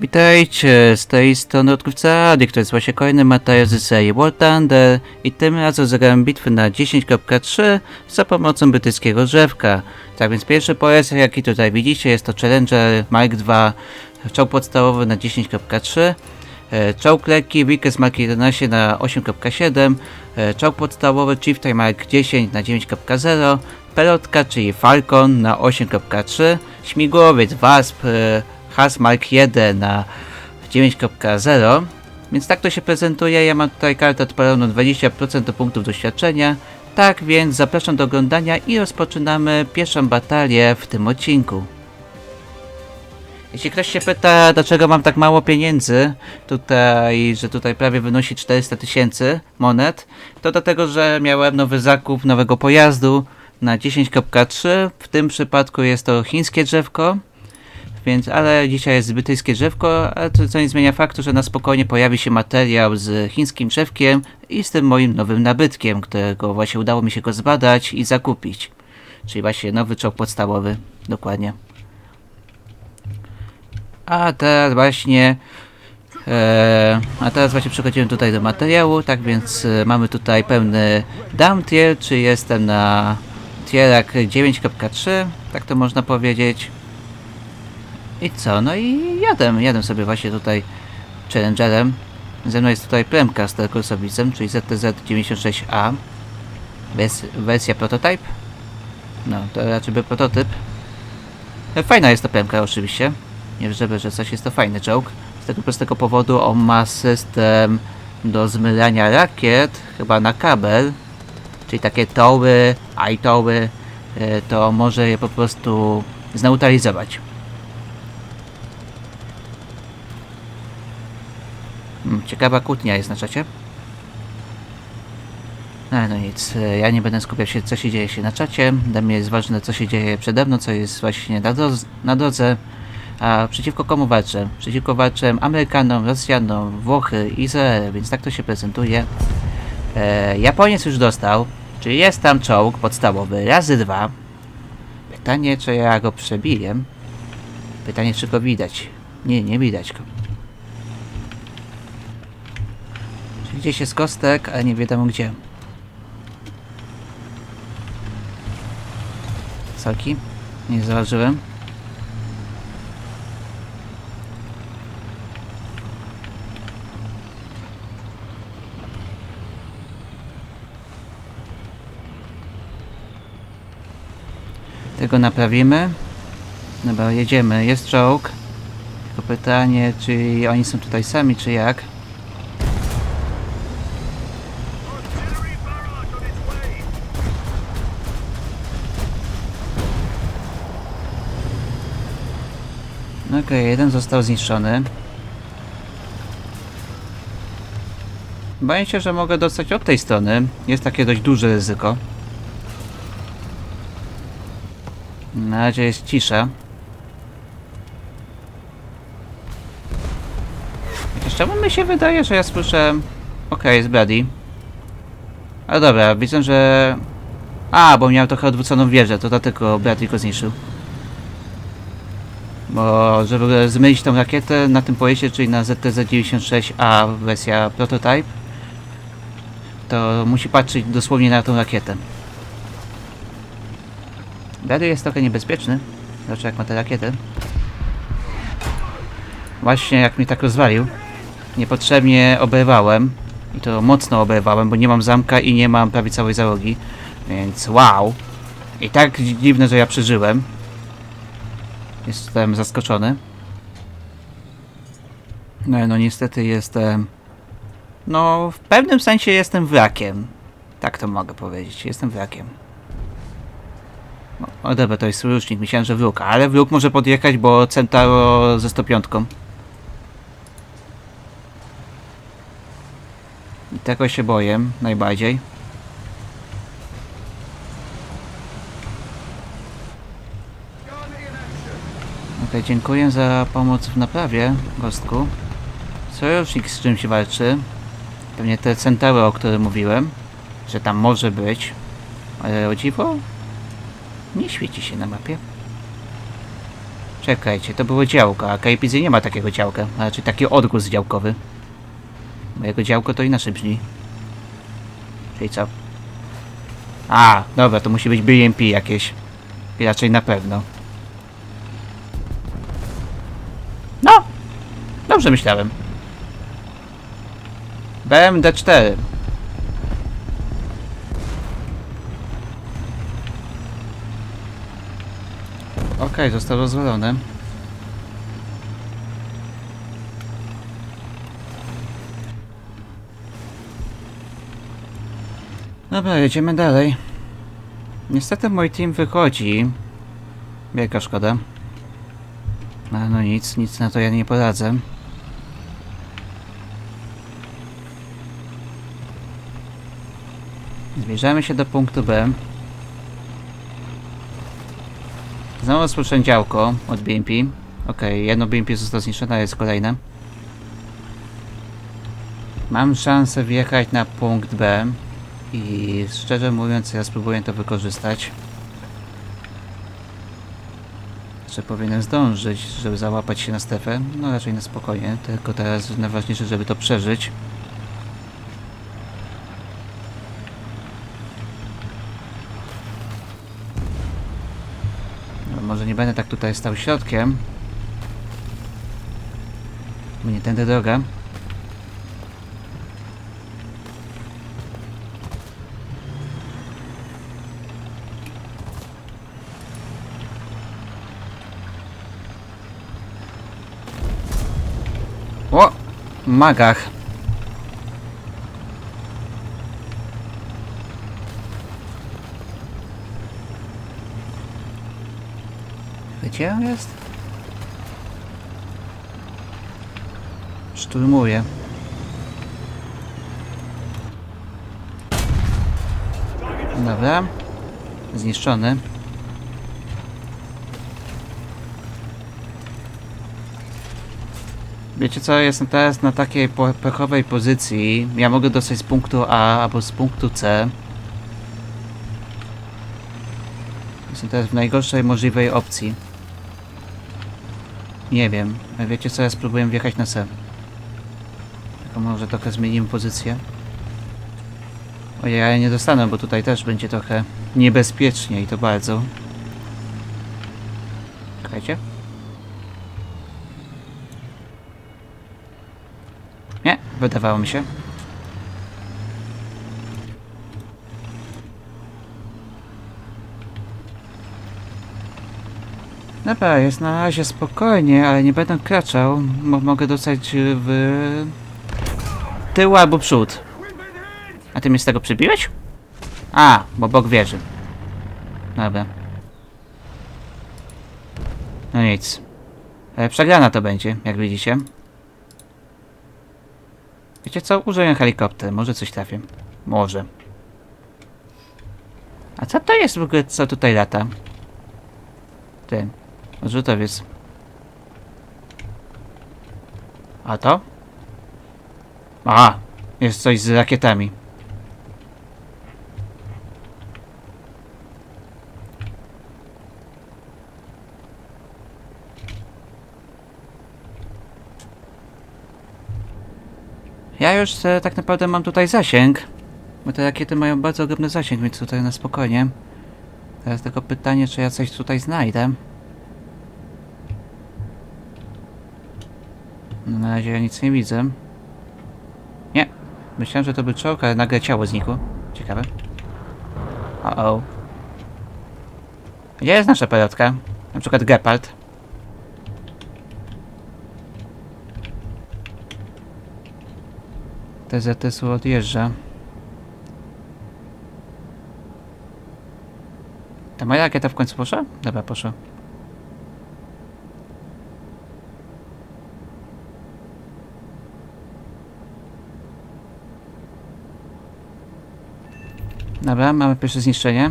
Witajcie, z tej strony odkrywca to jest właśnie kolejny materiał z serii War Thunder i tym razem zagrałem bitwy na 10.3 za pomocą brytyjskiego drzewka. Tak więc pierwszy pojazd jaki tutaj widzicie jest to Challenger Mark II, czołg podstawowy na 10.3 e, Czołg lekki Vickers Mark 11 na 8.7 e, Czołg podstawowy Chieftain Mark 10 na 9.0 Pelotka, czyli Falcon na 8.3 Śmigłowiec Wasp e, Has Mark 1 na 9.0 więc tak to się prezentuje, ja mam tutaj kartę odpaloną 20% do punktów doświadczenia. Tak więc zapraszam do oglądania i rozpoczynamy pierwszą batalię w tym odcinku. Jeśli ktoś się pyta, dlaczego mam tak mało pieniędzy, tutaj, że tutaj prawie wynosi 400 tysięcy monet, to dlatego, że miałem nowy zakup nowego pojazdu na 10.3. W tym przypadku jest to chińskie drzewko, więc, ale dzisiaj jest brytyjskie drzewko, ale to co nie zmienia faktu, że na spokojnie pojawi się materiał z chińskim drzewkiem i z tym moim nowym nabytkiem, którego właśnie udało mi się go zbadać i zakupić. Czyli właśnie nowy czołg podstawowy, dokładnie. A teraz właśnie. E, a teraz właśnie przechodzimy tutaj do materiału, tak więc e, mamy tutaj pełny down tier, czy jestem na tierach 9.3, tak to można powiedzieć. I co? No i jadę, jadę sobie właśnie tutaj Challengerem. Ze mną jest tutaj Premka z Telkursowicem, czyli ZTZ96A. Wers wersja prototype. No, to raczej by prototyp. E, Fajna jest to Premka oczywiście. Nie żeby, że coś jest to fajny czołg. Z tego prostego powodu on ma system do zmylania rakiet, chyba na kabel. Czyli takie toły, i-toły, e, to może je po prostu zneutralizować. Ciekawa kłótnia jest na czacie. No, no nic, e, ja nie będę skupiał się co się dzieje się na czacie. Dla mnie jest ważne co się dzieje przede mną, co jest właśnie na, na drodze. A przeciwko komu walczę? Przeciwko walczę Amerykanom, Rosjanom, Włochy, Izrael, więc tak to się prezentuje. E, Japoniec już dostał, czyli jest tam czołg podstawowy, razy dwa. Pytanie, czy ja go przebiję? Pytanie, czy go widać? Nie, nie widać go. Czyli gdzieś jest kostek, ale nie wiadomo gdzie. Sorki, nie zauważyłem. Tego naprawimy. Dobra, jedziemy. Jest czołg. Tylko pytanie, czy oni są tutaj sami, czy jak? Okej, jeden został zniszczony. Boję się, że mogę dostać od tej strony. Jest takie dość duże ryzyko. Na razie jest cisza. Chociaż czemu mi się wydaje, że ja słyszę... Okej, jest Brady. Ale dobra, widzę, że... A, bo miał trochę odwróconą wieżę, to dlatego Brady go zniszczył. Żeby zmylić tą rakietę na tym pojeździe, czyli na ZTZ-96A wersja prototype, to musi patrzeć dosłownie na tą rakietę. Brady jest trochę niebezpieczny. Znaczy jak ma te rakiety. Właśnie jak mnie tak rozwalił. Niepotrzebnie oberwałem. I to mocno oberwałem, bo nie mam zamka i nie mam prawie całej załogi. Więc wow. I tak dziwne, że ja przeżyłem. Jestem zaskoczony. No, no niestety jestem... No, w pewnym sensie jestem wrakiem. Tak to mogę powiedzieć. Jestem wrakiem. No, dobra, to jest sojusznik, myślałem, że wróg, ale wróg może podjechać, bo Centauro ze 105. I tego się boję najbardziej. Dziękuję za pomoc w naprawie, Gostku. Sojusznik z czymś walczy. Pewnie te Centauro, o którym mówiłem, że tam może być. Ale o dziwo, nie świeci się na mapie. Czekajcie, to było działko, a KPZ nie ma takiego działka. A raczej taki odgłos działkowy. Mojego działko to inaczej brzmi. Czyli co? A, dobra, to musi być BMP jakieś. I raczej na pewno. Dobrze myślałem. BMD4. Okej, został rozwalony. Dobra, jedziemy dalej. Niestety mój team wychodzi. Wielka szkoda. Ale no nic, nic na to ja nie poradzę. Zbliżamy się do punktu B. Znowu rozpocząłem działko od BMP. Okej, jedno BMP zostało zniszczone, a jest kolejne. Mam szansę wjechać na punkt B i szczerze mówiąc ja spróbuję to wykorzystać. Czy powinienem zdążyć, żeby załapać się na strefę? No raczej na spokojnie, tylko teraz najważniejsze, żeby to przeżyć. Będę tak tutaj stał środkiem. Bo nie tędy droga. O! Magach. Gdzie on jest? Szturmuje. Dobra. Zniszczony. Wiecie co, jestem teraz na takiej pechowej pozycji. Ja mogę dostać z punktu A albo z punktu C. Jestem teraz w najgorszej możliwej opcji. Nie wiem. Wiecie co, ja spróbuję wjechać na C. Tylko może trochę zmienimy pozycję. Ojej, ja nie dostanę, bo tutaj też będzie trochę niebezpiecznie i to bardzo. Czekajcie. Nie, wydawało mi się. Dobra, jest na razie spokojnie, ale nie będę kraczał. Mo mogę dostać y, w tył albo przód. A ty mnie z tego przybiłeś? A, bo Bóg wierzy. Dobra. No nic. E, przegrana to będzie, jak widzicie. Wiecie co? Użyję helikopter. Może coś trafię. Może. A co to jest w ogóle, co tutaj lata? Ten. Odrzutowiec. A to? A, jest coś z rakietami. Ja już tak naprawdę mam tutaj zasięg. Bo te rakiety mają bardzo ogromny zasięg, więc tutaj na spokojnie. Teraz tylko pytanie, czy ja coś tutaj znajdę. Na razie ja nic nie widzę. Nie. Myślałem, że to był czołg, ale nagle ciało znikło. Ciekawe. O o. Gdzie jest nasza pelotka? Na przykład Gepard. TZS-u odjeżdża. Ta moja rakieta w końcu poszła? Dobra, poszła. Dobra, mamy pierwsze zniszczenie.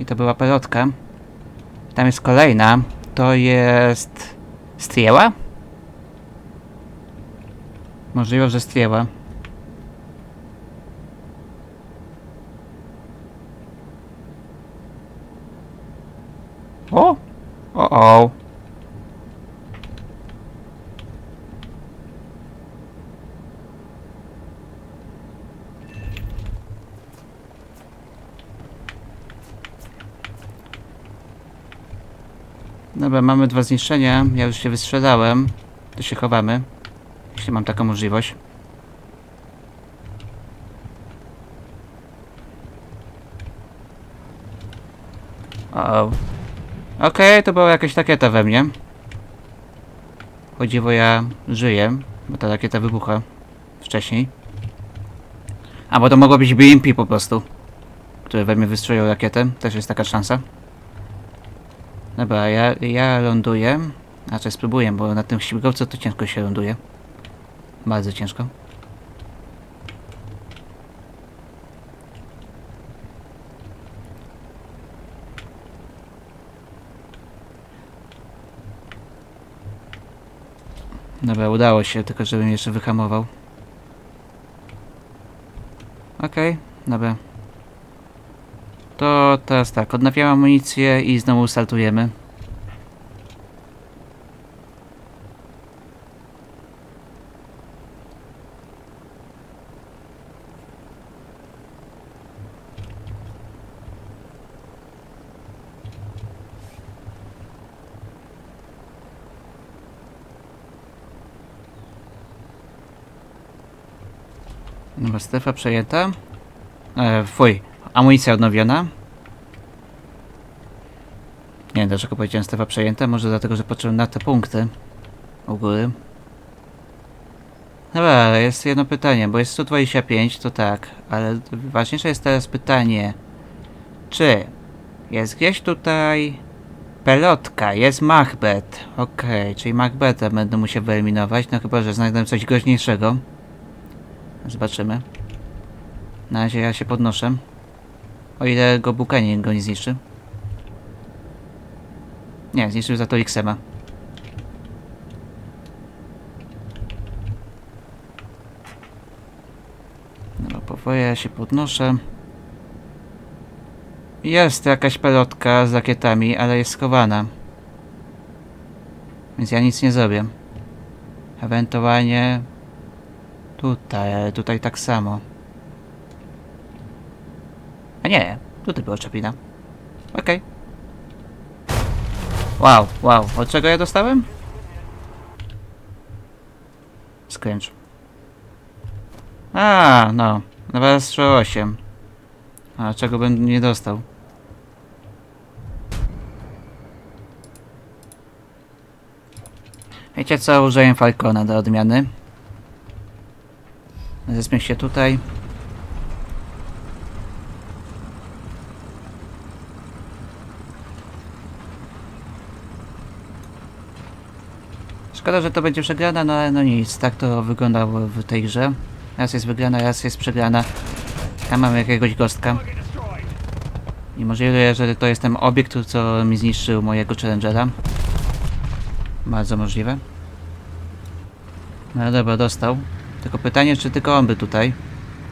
I to była pelotka. Tam jest kolejna. To jest... Strieła? Możliwe, że strieła. O! O, o. Dobra, mamy dwa zniszczenia. Ja już się wystrzelałem. To się chowamy. Jeśli mam taką możliwość. O. Okej, to była jakaś rakieta we mnie. Chodziło ja żyję, bo ta rakieta wybucha wcześniej. A bo to mogło być BMP po prostu, który we mnie wystrzelił rakietę. Też jest taka szansa. Dobra, ja, ja ląduję. Znaczy spróbuję, bo na tym śmigłowcu to ciężko się ląduje. Bardzo ciężko. Dobra, udało się, tylko żebym jeszcze wyhamował. Okej, dobra. To teraz tak, odnawiam amunicję i znowu startujemy. Dobra, strefa przejęta. E, fuj, amunicja odnowiona. Nie wiem dlaczego powiedziałem strefa przejęta, może dlatego, że patrzyłem na te punkty u góry. Dobra, ale jest jedno pytanie, bo jest 125, to tak, ale ważniejsze jest teraz pytanie, czy jest gdzieś tutaj pelotka, jest Macbeth, okej, czyli Macbetha będę musiał wyeliminować, no chyba, że znajdę coś groźniejszego. Zobaczymy. Na razie ja się podnoszę. O ile go Bukanie go nie zniszczy. Nie, zniszczył za to Xema. No powoli ja się podnoszę. Jest jakaś pelotka z rakietami, ale jest schowana. Więc ja nic nie zrobię. Ewentualnie Tutaj, ale tutaj tak samo. A nie, tutaj była czepina. Okej. Wow, wow, od czego ja dostałem? Skręcz. A, no, na 8. A czego bym nie dostał? Wiecie co, użyję Falcona do odmiany. Zespię się tutaj. Szkoda, że to będzie przegrana, no ale no nic, tak to wyglądało w tej grze. Raz jest wygrana, raz jest przegrana. Tam mamy jakiegoś gostka. I możliwe, że to jest ten obiekt, co mi zniszczył mojego challengera. Bardzo możliwe. No dobra, dostał. Tylko pytanie, czy tylko on by tutaj?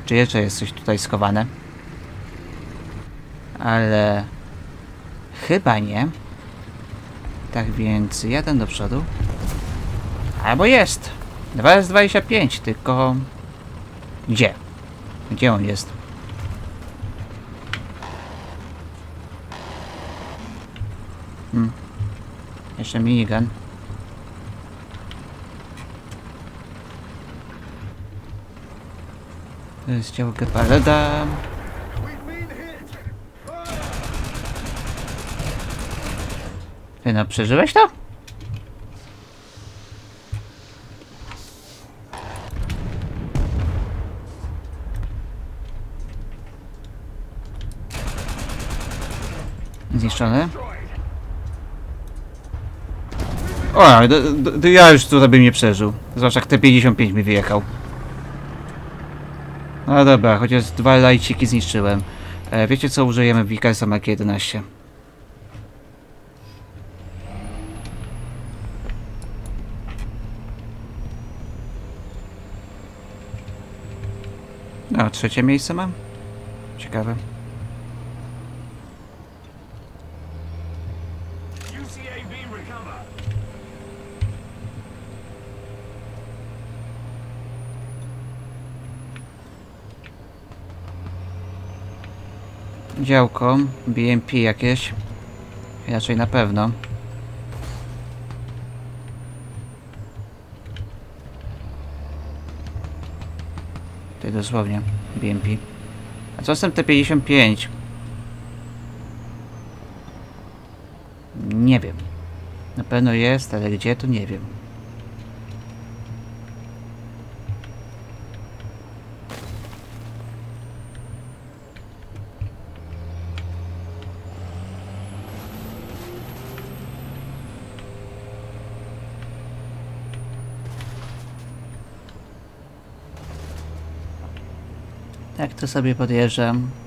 Czy jeszcze jest coś tutaj schowane? Ale... Chyba nie. Tak więc jeden do przodu. Albo jest! 2 jest 25, tylko... Gdzie? Gdzie on jest? Hmm. Jeszcze minigun. To jest ciało. Ty no, przeżyłeś to? Zniszczony. O, do, do, do, ja już tutaj bym nie przeżył. Zwłaszcza jak T55 mi wyjechał. No dobra, chociaż dwa lajciki zniszczyłem. E, wiecie co użyjemy w Vicarsa Mark 11? No, trzecie miejsce mam? Ciekawe. działko, BMP jakieś. Inaczej na pewno. Tutaj dosłownie BMP. A co z tym T55? Nie wiem. Na pewno jest, ale gdzie to nie wiem. To sobie podjeżdżam.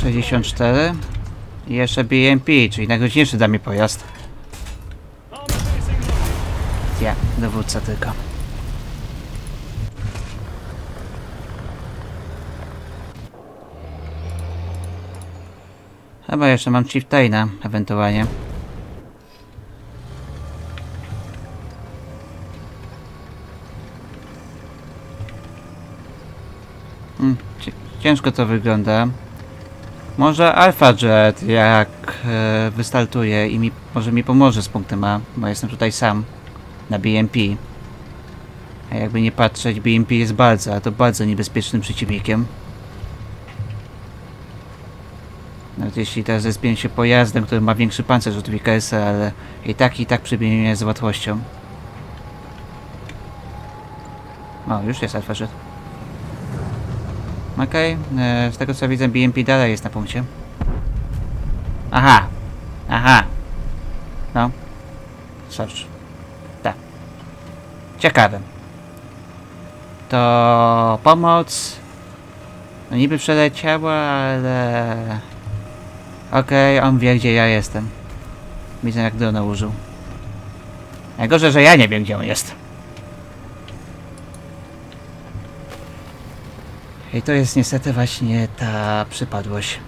64. I jeszcze BMP, czyli najgroźniejszy dla mnie pojazd. Ja, dowódca tylko. Chyba jeszcze mam Chieftaina, ewentualnie. Hmm, ciężko to wygląda. Może Alpha Jet jak e, wystartuje i mi, może mi pomoże z punktem A, bo jestem tutaj sam na BMP. A jakby nie patrzeć, BMP jest bardzo, ale to bardzo niebezpiecznym przeciwnikiem. Nawet jeśli teraz zespię się pojazdem, który ma większy pancerz od WKS, ale i tak i tak przebije mnie z łatwością. O, już jest Alpha Jet. Okej, e, z tego co widzę BMP dalej jest na punkcie. Aha! Aha! No. Search. Tak. Ciekawe. To pomoc. No niby przeleciała, ale... Okej, on wie gdzie ja jestem. Widzę jak drona użył. Najgorzej, że ja nie wiem gdzie on jest. I to jest niestety właśnie ta przypadłość.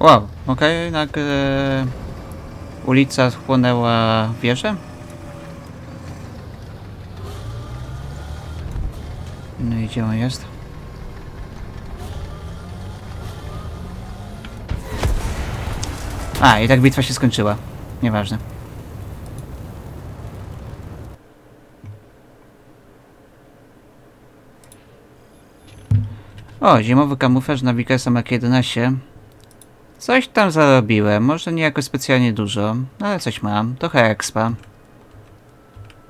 Wow, okej, nagle ulica chłonęła wieżę? No i gdzie on jest? A, i tak bitwa się skończyła. Nieważne. O, zimowy kamuflaż na Wikasa Mark 11. Coś tam zarobiłem, może nie jakoś specjalnie dużo, ale coś mam. Trochę expa.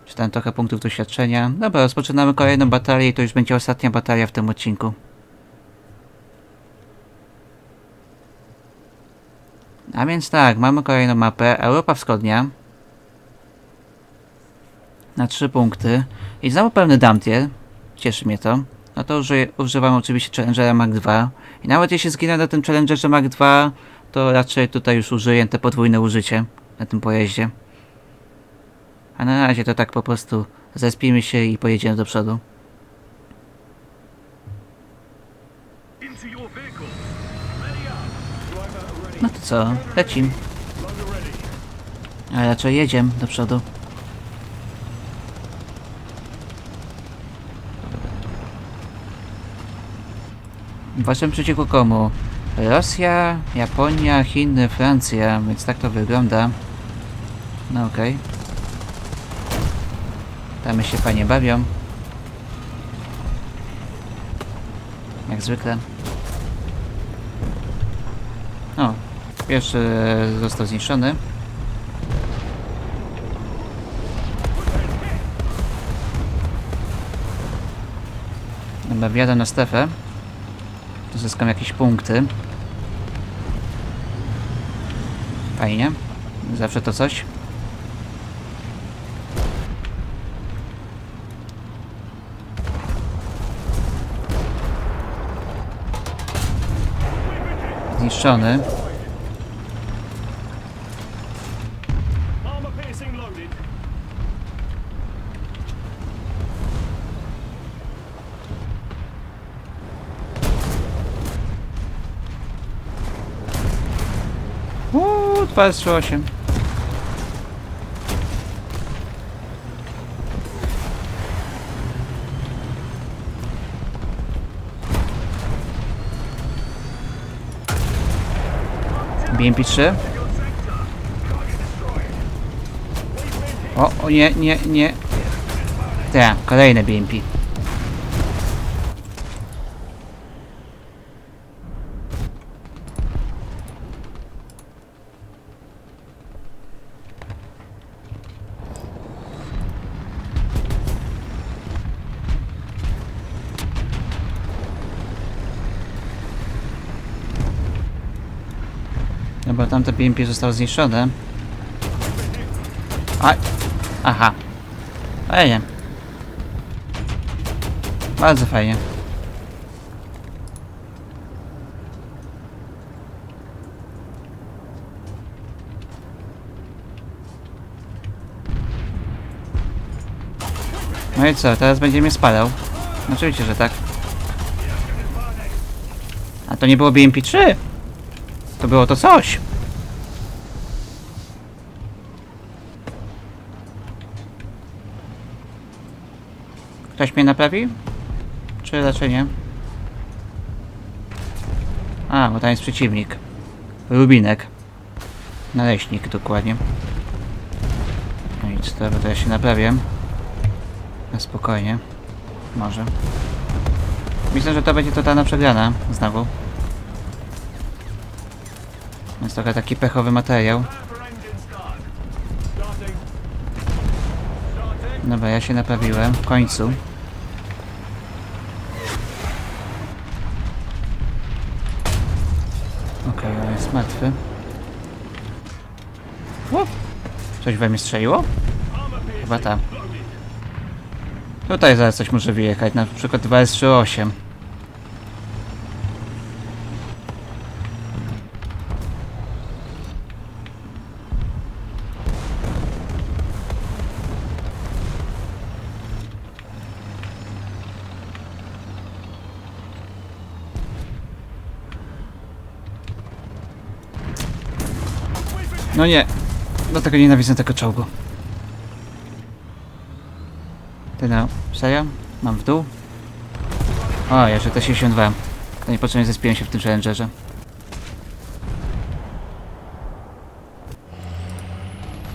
Czy tam trochę punktów doświadczenia. Dobra, rozpoczynamy kolejną batalię i to już będzie ostatnia batalia w tym odcinku. A więc tak, mamy kolejną mapę. Europa Wschodnia. Na trzy punkty. I znowu pełny damtier. Cieszy mnie to. No to uży, używam oczywiście Challengera Mark II. I nawet jeśli zginę na tym Challengerze Mark II, to raczej tutaj już użyję te podwójne użycie na tym pojeździe. A na razie to tak po prostu zespimy się i pojedziemy do przodu. No to co, lecim. A raczej jedziemy do przodu. Waszym przeciwko komu? Rosja, Japonia, Chiny, Francja, więc tak to wygląda. No okej. Tam się fajnie bawią. Jak zwykle. O, pierwszy został zniszczony. Dobra, wjadę na strefę. Zyskam jakieś punkty. Fajnie. Zawsze to coś. zniszczony. Uuu, 2 BMP-3. O, o nie, nie, nie. Te, kolejne BMP. Tamte BMP zostało zniszczone. A, aha. Fajnie. Bardzo fajnie. No i co, teraz będzie mnie spadał? Oczywiście, że tak. A to nie było BMP-3? To było to coś. Ktoś mnie naprawi? Czy raczej nie? A, bo tam jest przeciwnik. Rubinek. Naleśnik dokładnie. No nic, to, to ja się naprawię. Na spokojnie. Może. Myślę, że to będzie totalna przegrana. Znowu. Jest trochę taki pechowy materiał. Dobra, ja się naprawiłem. W końcu. Okej, on jest martwy. O! Coś we mnie strzeliło? Chyba loaded. Tutaj zaraz coś może wyjechać, na przykład 2S38. No nie, dlatego nienawidzę tego czołgu. Ty no, serio? Mam w dół? O, jeszcze te 62. To niepotrzebnie zespiłem się w tym challengerze.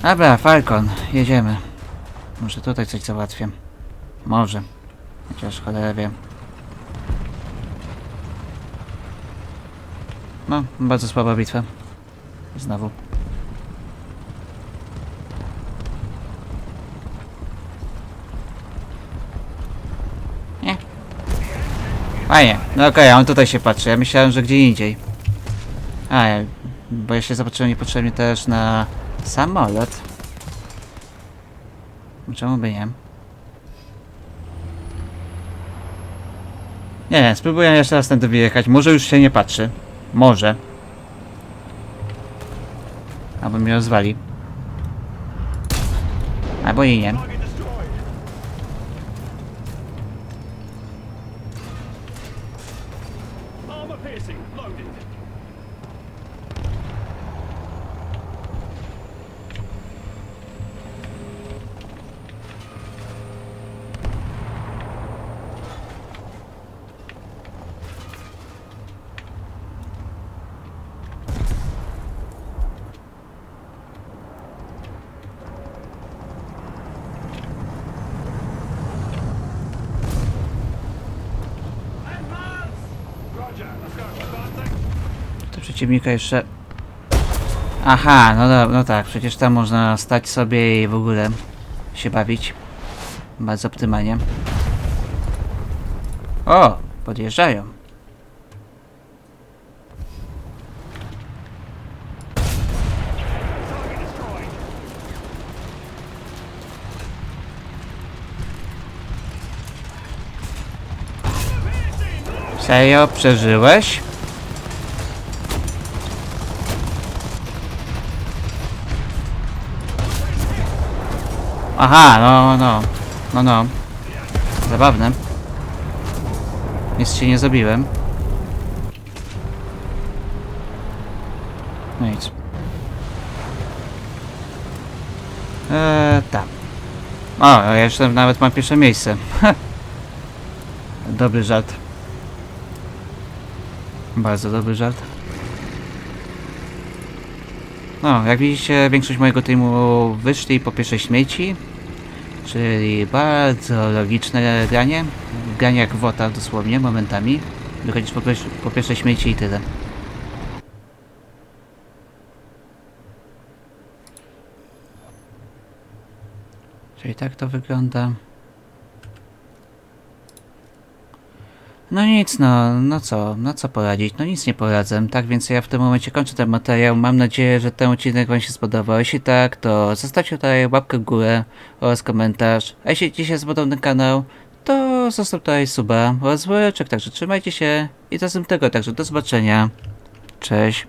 Dobra, Falcon, jedziemy. Może tutaj coś załatwię. Może. Chociaż cholera wie. No, bardzo słaba bitwa. Znowu. Nie. Fajnie. No okej, on tutaj się patrzy. Ja myślałem, że gdzie indziej. A, ja- bo ja się zobaczyłem niepotrzebnie też na samolot. Czemu by nie? Nie, spróbuję jeszcze raz tędy wyjechać. Może już się nie patrzy. Może. Albo mnie rozwali. Albo i nie. Przeciwnika jeszcze... Aha, no, do, no tak, przecież tam można stać sobie i w ogóle się bawić. Bardzo optymalnie. O, podjeżdżają. Serio, przeżyłeś? Aha, no, no. No, no. Zabawne. Nic ci nie zrobiłem. No nic. Eee, tak. O, ja jeszcze nawet mam pierwsze miejsce. dobry żart. Bardzo dobry żart. No, jak widzicie, większość mojego teamu wyszli po pierwszej śmieci. Czyli bardzo logiczne granie. Granie jak wota dosłownie, momentami. Wychodzisz po, po pierwszej śmieci i tyle. Czyli tak to wygląda. No nic, no, no co, no co poradzić, no nic nie poradzę, tak więc ja w tym momencie kończę ten materiał, mam nadzieję, że ten odcinek wam się spodobał, jeśli tak, to zostawcie tutaj łapkę w górę oraz komentarz, a jeśli ci się spodobał ten kanał, to zostaw tutaj suba oraz woreczek, także trzymajcie się i do następnego, także do zobaczenia, cześć.